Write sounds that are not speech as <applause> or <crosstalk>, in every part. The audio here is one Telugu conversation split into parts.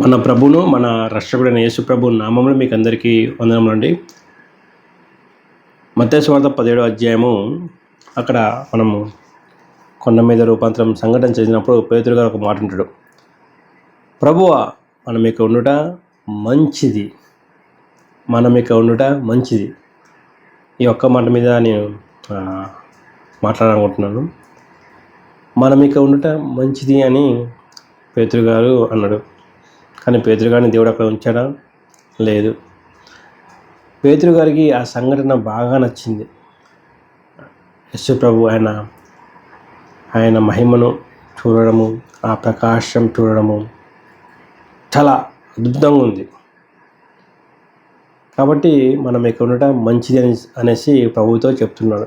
మన ప్రభును మన రక్షకుడైన యేసు ప్రభు నామంలో మీకు అందరికీ వందనములండి. మత్స్వార్థ పదిహేడో అధ్యాయము. అక్కడ మనము కొండ మీద రూపాంతరం సంఘటన చేసినప్పుడు పేతురు గారు ఒక మాట ఉంటాడు ప్రభువ మనం ఇక ఉండుట మంచిది. మనం ఇక ఉండుట మంచిది. ఈ ఒక్క మాట మీద నేను మాట్లాడాలనుకుంటున్నాను. మనం ఇక ఉండుట మంచిది అని పేతురు గారు అన్నాడు. కానీ పేదరుగారిని దేవుడు అక్కడ ఉంచాడా? లేదు. పేతురు గారికి ఆ సంఘటన బాగా నచ్చింది. యశు ప్రభు ఆయన ఆయన మహిమను చూడడము ఆ ప్రకాశం చూడడము చాలా అద్భుతంగా ఉంది. కాబట్టి మనం ఇక్కడ ఉండటం మంచిది అని అనేసి ప్రభుతో చెప్తున్నాడు.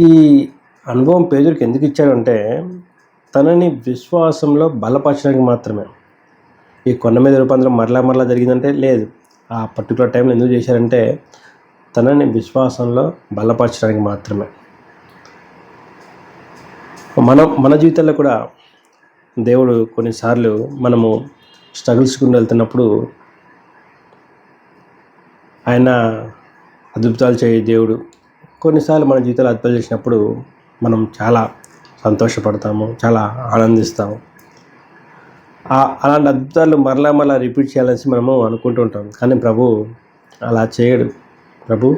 ఈ అనుభవం పేదరికి ఎందుకు ఇచ్చాడంటే తనని విశ్వాసంలో బలపరచడానికి మాత్రమే. ఈ కొండ మీద రూపాంతరం మరలా మరలా జరిగిందంటే లేదు. ఆ పర్టికులర్ టైంలో ఎందుకు చేశారంటే తనని విశ్వాసంలో బలపరచడానికి మాత్రమే. మనం మన జీవితంలో కూడా దేవుడు కొన్నిసార్లు మనము స్ట్రగుల్స్ గుండా వెళ్తున్నప్పుడు ఆయన అద్భుతాలు చేయ దేవుడు. కొన్నిసార్లు మన జీవితాలు అద్భుతాలు చేసినప్పుడు మనం చాలా సంతోషపడతాము చాలా ఆనందిస్తాము. అలాంటి అద్భుతాలు మరలా మరలా రిపీట్ చేయాలని మనము అనుకుంటూ ఉంటాం. కానీ ప్రభు అలా చేయడు. ప్రభు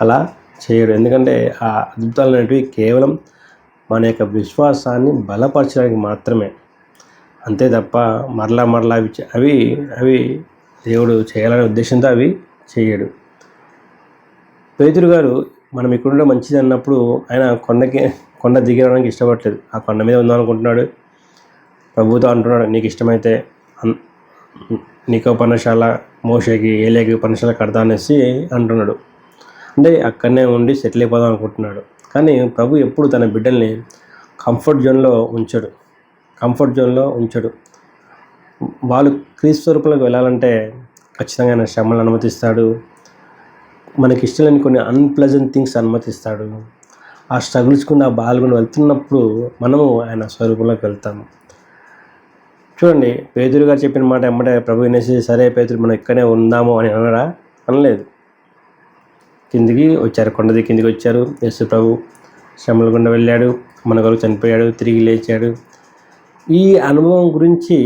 అలా చేయడు. ఎందుకంటే ఆ అద్భుతాలు అనేటివి కేవలం మన యొక్క విశ్వాసాన్ని బలపరచడానికి మాత్రమే. అంతే తప్ప మరలా మరలా అవి అవి అవి దేవుడు చేయాలనే ఉద్దేశంతో అవి చేయడు. పేతురు గారు మనం ఇక్కడ మంచిది అన్నప్పుడు ఆయన కొండకి కొండ దిగడానికి ఇష్టపడలేదు. ఆ కొండ మీద ఉందాం అనుకుంటున్నాడు. ప్రభుతో అంటున్నాడు నీకు ఇష్టమైతే నీకో పర్ణశాల మోషకి ఏలేకి పర్ణశాల కడతా అనేసి అంటున్నాడు. అంటే అక్కడనే ఉండి సెటిల్ అయిపోదాం అనుకుంటున్నాడు. కానీ ప్రభు ఎప్పుడు తన బిడ్డల్ని కంఫర్ట్ జోన్లో ఉంచడు. కంఫర్ట్ జోన్లో ఉంచడు. వాళ్ళు క్రీస్తు స్వరూపంలోకి వెళ్ళాలంటే ఖచ్చితంగా ఆయన శ్రమలను అనుమతిస్తాడు. మనకి ఇష్టం లేని కొన్ని అన్ప్లెజెంట్ థింగ్స్ అనుమతిస్తాడు. ఆ స్ట్రగుల్స్ కూడా ఆ బాల్గొని వెళ్తున్నప్పుడు మనము ఆయన స్వరూపంలోకి వెళ్తాము. చూడండి పేదరు గారు చెప్పిన మాట ఎమ్మటే ప్రభు వినేసి సరే పేదరు మనం ఇక్కడే ఉందాము అని అనడా అనలేదు. కిందికి వచ్చారు కొండది కిందికి వచ్చారు. యేసు ప్రభు శ్రమల గుండా వెళ్ళాడు మన కొరకు చనిపోయాడు తిరిగి లేచాడు. ఈ అనుభవం గురించి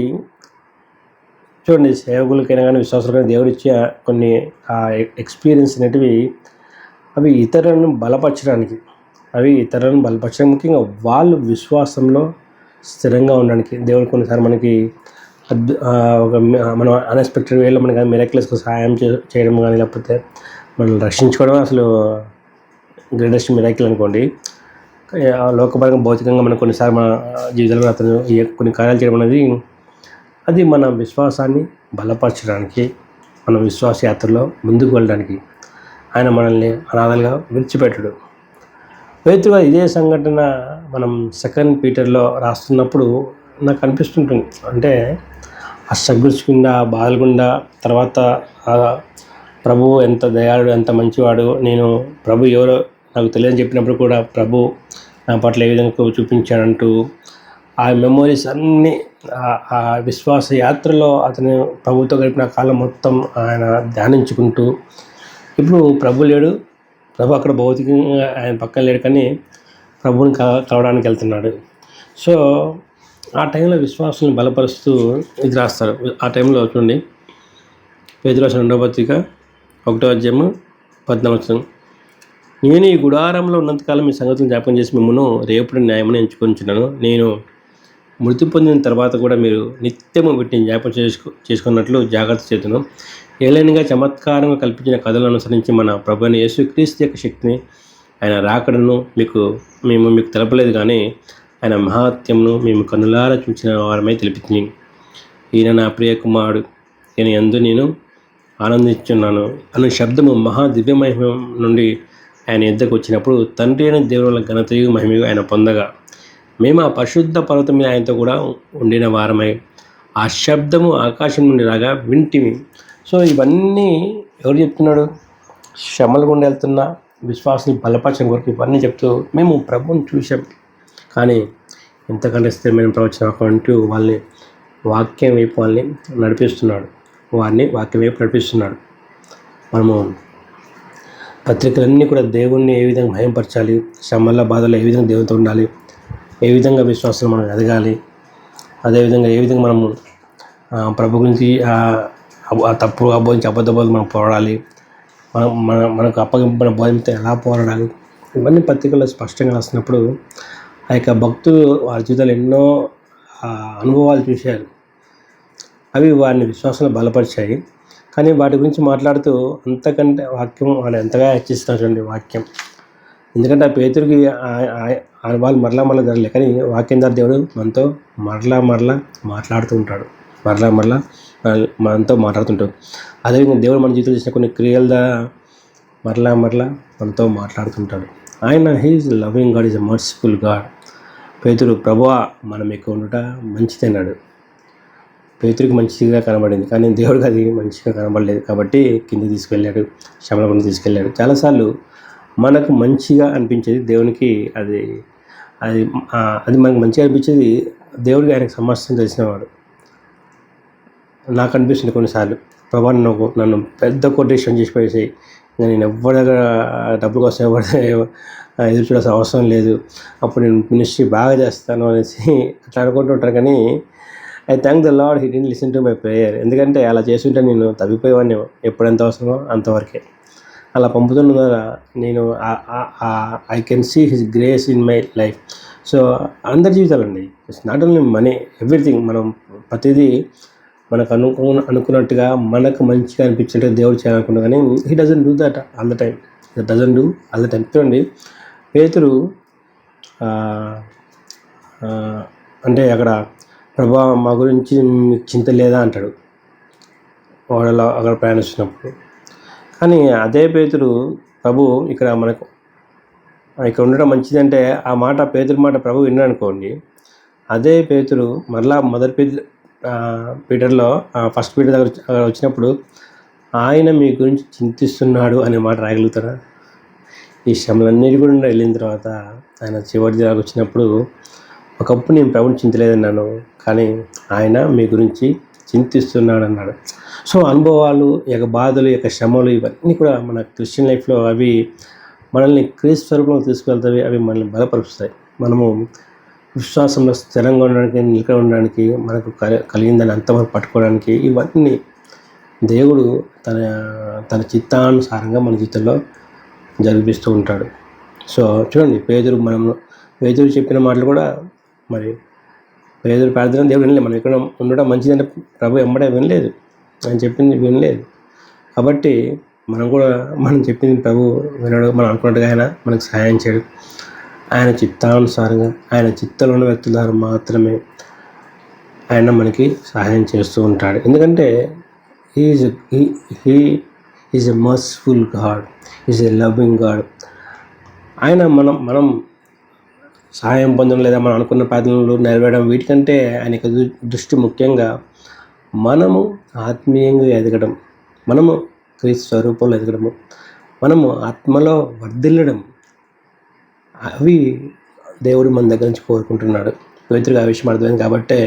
చూడండి సేవకులకైనా కానీ విశ్వాసులకైనా దేవుడు ఇచ్చే కొన్ని ఆ ఎక్స్పీరియన్స్ అనేటివి అవి ఇతరులను బలపరచడానికి అవి ఇతరులను బలపరచడం ముఖ్యంగా వాళ్ళు విశ్వాసంలో స్థిరంగా ఉండడానికి దేవుడు కొన్నిసార్లు మనకి అద్భు ఒక మనం అన్ఎక్స్పెక్టెడ్ వేలో మనకి మిరక్లెస్కి సహాయం చేయడం కానీ లేకపోతే మనల్ని రక్షించుకోవడం అసలు గ్రేటెస్ట్ మిరాకిల్ అనుకోండి. ఆ లోకపరంగా భౌతికంగా మనం కొన్నిసార్లు మన జీవితంలో అతను కొన్ని కార్యాలు చేయడం అనేది అది మన విశ్వాసాన్ని బలపరచడానికి మన విశ్వాస యాత్రలో ముందుకు వెళ్ళడానికి ఆయన మనల్ని అనాథలుగా విడిచిపెట్టడు. పేతుగా ఇదే సంఘటన మనం సెకండ్ పీటర్లో రాస్తున్నప్పుడు నాకు అనిపిస్తుంటుంది. అంటే ఆ స్ట్రగుల్స్ గుండా బాధల గుండా తర్వాత ప్రభు ఎంత దయాళుడు ఎంత మంచివాడు నేను ప్రభు ఎవరో నాకు తెలియని చెప్పినప్పుడు కూడా ప్రభు నా పట్ల ఏ విధంగా చూపించాడంటూ ఆ మెమోరీస్ అన్నీ ఆ- ఆ విశ్వాస యాత్రలో అతను ప్రభుతో గడిపిన కాలం మొత్తం ఆయన ధ్యానించుకుంటూ ఇప్పుడు ప్రభు లేడు. ప్రభు అక్కడ భౌతికంగా ఆయన పక్కన లేడు కానీ ప్రభుని కలవడానికి వెళ్తున్నాడు. సో ఆ టైంలో విశ్వాసాన్ని బలపరుస్తూ ఇది రాస్తారు. ఆ టైంలో చూడండి. పేదరాశి రెండవ పత్రిక ఒకటో అధ్యాయము పద్నాలుగు నేను ఈ గుడారంలో ఉన్నంతకాలం మీ సంగతులను జ్ఞాపకం చేసి మిమ్మల్ని రేపటి న్యాయమని ఎంచుకుంటున్నాను నేను మృతి పొందిన తర్వాత కూడా మీరు నిత్యము వీటిని జ్ఞాపకం చేసుకు చేసుకున్నట్లు జాగ్రత్త చేతును ఏలైనగా చమత్కారంగా కల్పించిన కథలను అనుసరించి మన ప్రభుని యేసుక్రీస్తు యొక్క శక్తిని ఆయన రాకడను మీకు మేము మీకు తెలపలేదు కానీ ఆయన మహాత్యంను మేము కన్నులారా చూసిన వారమై తెలిపింది ఈయన నా ప్రియ కుమారుడు ఈయన ఎందు నేను ఆనందించున్నాను అను శబ్దము మహా దివ్యమహిమ నుండి ఆయన యుద్ధకు వచ్చినప్పుడు తండ్రి అయిన దేవుల ఘనతయు మహిమయు ఆయన పొందగా. మేము ఆ పరిశుద్ధ పర్వతం మీద ఆయనతో కూడా ఉండిన వారమై ఆ శబ్దము ఆకాశం నుండి రాగా వింటిమి. సో ఇవన్నీ ఎవరు చెప్తున్నాడు? శ్రమలు గుండా వెళ్తున్న విశ్వాసం బలపరచడం కొరకు ఇవన్నీ చెప్తూ మేము ప్రభుని చూసాం కానీ ఎంతకంటే స్థిరమైన ప్రవచనం అంటూ వాళ్ళని వాక్యం వైపు వాళ్ళని నడిపిస్తున్నాడు. వారిని వాక్యం వైపు నడిపిస్తున్నాడు. మనము పత్రికలన్నీ కూడా దేవుణ్ణి ఏ విధంగా భయంపరచాలి శ్రమల బాధలో ఏ విధంగా దేవునితో ఉండాలి ఏ విధంగా విశ్వాసం మనం ఎదగాలి అదేవిధంగా ఏ విధంగా మనము ప్రభు గురించి ఆ తప్పు అబోధించి అబద్ధ మనం పోరాడాలి. మనం మన మనకు అప్పగింపబడిన బోధంతో ఎలా పోరాడాలి? ఇవన్నీ పత్రికల్లో స్పష్టంగా రాసినప్పుడు ఆ యొక్క భక్తులు వారి జీవితాలు ఎన్నో అనుభవాలు చూశారు. అవి వారిని విశ్వాసంలో బలపరిచాయి. కానీ వాటి గురించి మాట్లాడుతూ అంతకంటే వాక్యం వాళ్ళు ఎంతగా హెచ్చిస్తున్నటువంటి వాక్యం. ఎందుకంటే ఆ పేతుడికి వాళ్ళు మరలా మరలా జరగలే. కానీ వాక్యం ద్వారా దేవుడు మనతో మరలా మరలా మాట్లాడుతూ ఉంటాడు. మరలా మరలా మనతో మాట్లాడుతుంటాడు అదేవిధంగా దేవుడు మన జీవితంలో చేసిన కొన్ని క్రియల మరలా మరలా మనతో మాట్లాడుతుంటాడు. ఆయన he's loving God is a merciful God. Peturu ప్రభువా మనం ఎక్కువ ఉండట మంచిదన్నాడు పేతురికి మంచిగా కనబడింది. కానీ దేవుడికి అది మంచిగా కనబడలేదు. కాబట్టి కింద తీసుకెళ్ళాడు శ్రమల తీసుకెళ్ళాడు. చాలాసార్లు మనకు మంచిగా అనిపించేది దేవునికి అది అది అది మనకు మంచిగా అనిపించేది దేవుడికి ఆయనకు సమస్యను తెలిసినవాడు నాకు అనిపిస్తుంది కొన్నిసార్లు. ప్రభా నువ్వు నన్ను పెద్ద కొటేషన్ చేసి పడేసి నేను ఎవరి దగ్గర డబ్బుల కోసం ఎవరి ఎదురు చూడాల్సిన అవసరం లేదు. అప్పుడు నేను మినిస్ట్రీ బాగా చేస్తాను అనేసి <laughs> అట్లా అనుకుంటుంటాను కానీ I thank the Lord he did listen to my prayer ఎందుకంటే అలా చేస్తుంటే నేను తగ్గిపోయేవాడిని ఎప్పుడెంత అవసరమో అంతవరకే. అలా పంపుతున్న ద్వారా నేను I can see his grace in my life so అందరి జీవితాలండి it's not only money everything మనం ప్రతిదీ మనకు అనుకు అనుకున్నట్టుగా మనకు మంచిగా అనిపించినట్టుగా దేవుడు చేయాలనుకున్నా కానీ he doesn't do that all the time doesn't do all the time చూడండి. పేతురు అంటే అక్కడ ప్రభా మా గురించి మీకు చింత లేదా అంటాడు. వాడలో అక్కడ ప్రయాణిస్తున్నప్పుడు. కానీ అదే పేతురు ప్రభు ఇక్కడ మనకు ఇక్కడ ఉండడం మంచిదంటే ఆ మాట పేతురు మాట ప్రభు విన్నానుకోండి అదే పేతురు మరలా మొదటి పేతురు పీటర్లో ఫస్ట్ పీటర్ దగ్గర వచ్చినప్పుడు ఆయన మీ గురించి చింతిస్తున్నాడు అనే మాట రాయగలుగుతారా? ఈ శ్రమలన్నిటి కూడా వెళ్ళిన తర్వాత ఆయన చివరి దగ్గర వచ్చినప్పుడు ఒకప్పుడు నేను ప్రభుని చింతలేదన్నాను కానీ ఆయన మీ గురించి చింతిస్తున్నాడు అన్నాడు. సో అనుభవాలు యొక్క బాధలు యొక్క శ్రమలు ఇవన్నీ కూడా మన క్రిస్టియన్ లైఫ్లో అవి మనల్ని క్రీస్తు స్వరూపంలో తీసుకెళ్తాయి అవి మనల్ని బలపరుస్తాయి. మనము విశ్వాసంలో స్థిరంగా ఉండడానికి నిలకడ ఉండడానికి మనకు కలిగిందని అంతవరకు పట్టుకోవడానికి ఇవన్నీ దేవుడు తన తన చిత్తానుసారంగా మన జీవితంలో జరిపిస్తూ ఉంటాడు. సో చూడండి పేదరు మనం పేదరు చెప్పిన మాటలు కూడా మరి పేదరు ప్రార్థన దేవుడు వినలేదు. మనం ఇక్కడ ఉండడం మంచిదంటే ప్రభు ఎమ్మడే వినలేదు. ఆయన చెప్పింది వినలేదు. కాబట్టి మనం కూడా మనం చెప్పింది ప్రభు వినడు మనం అనుకున్నట్టుగా ఆయన మనకు సహాయం చేయడు. ఆయన చిత్తానుసారంగా ఆయన చిత్తంలో ఉన్న వ్యక్తుల ద్వారా మాత్రమే ఆయన మనకి సహాయం చేస్తూ ఉంటాడు. ఎందుకంటే he's he is a merciful God is a loving God ఆయన మనం మనం సహాయం పొందడం లేదా మనం అనుకున్న ప్రార్థనలు నెరవేయడం వీటికంటే ఆయన దృష్టి ముఖ్యంగా మనము ఆత్మీయంగా ఎదగడం మనము క్రీస్తు స్వరూపంలో ఎదగడము మనము ఆత్మలో వర్ధిల్లడం అవి దేవుడు మన దగ్గర నుంచి కోరుకుంటున్నాడు. పవిత్రగా ఆ విషయం అర్థమైంది కాబట్టే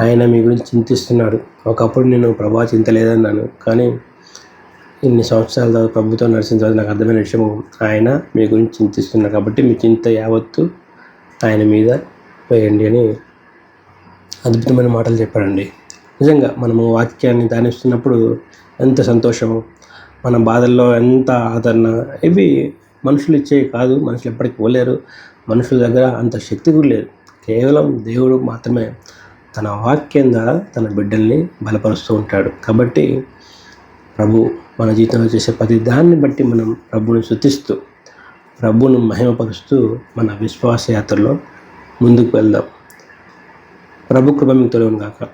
ఆయన మీ గురించి చింతిస్తున్నాడు. ఒకప్పుడు నేను ప్రభా చింతలేదన్నాను కానీ ఇన్ని సంవత్సరాల తర్వాత ప్రభుత్వం నడిచిన తర్వాత నాకు అర్థమైన విషయం ఆయన మీ గురించి చింతిస్తున్నాడు కాబట్టి మీ చింత యావత్తు ఆయన మీద వేయండి అని అద్భుతమైన మాటలు చెప్పారండి నిజంగా మనము వాక్యాన్ని ధ్యానిస్తున్నప్పుడు ఎంత సంతోషము మన బాధల్లో ఎంత ఆదరణ ఇవి మనుషులు ఇచ్చేవి కాదు మనుషులు ఎప్పటికీ పోలేరు. మనుషుల దగ్గర అంత శక్తి కూడా లేదు. కేవలం దేవుడు మాత్రమే తన వాక్యం ద్వారా తన బిడ్డల్ని బలపరుస్తూ ఉంటాడు. కాబట్టి ప్రభు మన జీవితంలో చేసే ప్రతి దాన్ని బట్టి మనం ప్రభుని శుతిస్తూ ప్రభును మహిమపరుస్తూ మన విశ్వాస యాత్రలో ముందుకు వెళ్దాం. ప్రభు కృప మీకు తెలియను కాక